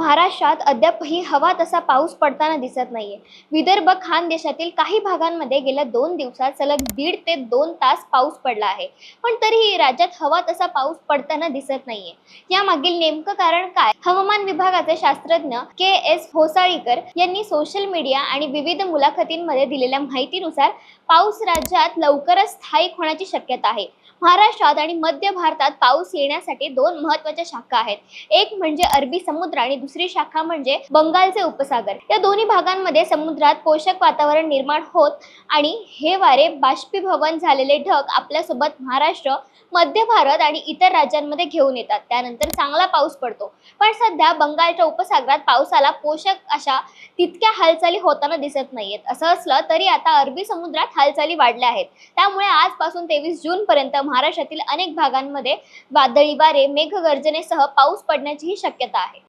महाराष्ट्रात अद्यापही हवा तसा पाऊस पडताना दिसत नाहीये. विदर्भ खानदेशातील काही भागांमध्ये गेल्या दोन दिवसात सलग दीड ते दोन तास पाऊस पडला आहे. पण तरीही राज्यात हवा तसा पाऊस पडताना दिसत नाहीये. यामागील नेमकं कारण काय? हवामान विभागाचे शास्त्रज्ञ के एस होसाळीकर यांनी सोशल मीडिया आणि विविध मुलाखतींमध्ये दिलेल्या माहितीनुसार पाऊस राज्यात लवकरच स्थायिक होण्याची शक्यता आहे. महाराष्ट्रात आणि मध्य भारतात पाऊस येण्यासाठी दोन महत्त्वाच्या शाखा आहेत. एक म्हणजे अरबी समुद्र आणि दुसरी शाखा म्हणजे बंगालचे उपसागर. या दोन्ही भागांमध्ये समुद्रात पोषक वातावरण निर्माण होत आणि हे वारे बाष्पीभवन झालेले ढग आपल्यासोबत महाराष्ट्र मध्य भारत आणि इतर राज्यांमध्ये घेऊन येतात. त्यानंतर चांगला पाऊस पडतो. पण सध्या बंगालच्या उपसागरात पावसाला पोषक अशा तितक्या हालचाली होताना दिसत नाहीयेत. असं असलं तरी आता अरबी समुद्रात हालचाली वाढल्या आहेत. त्यामुळे आजपासून तेवीस जून पर्यंत महाराष्ट्रातील अनेक भागांमध्ये वादळी वारे मेघगर्जनेसह पाऊस पडण्याचीही शक्यता आहे.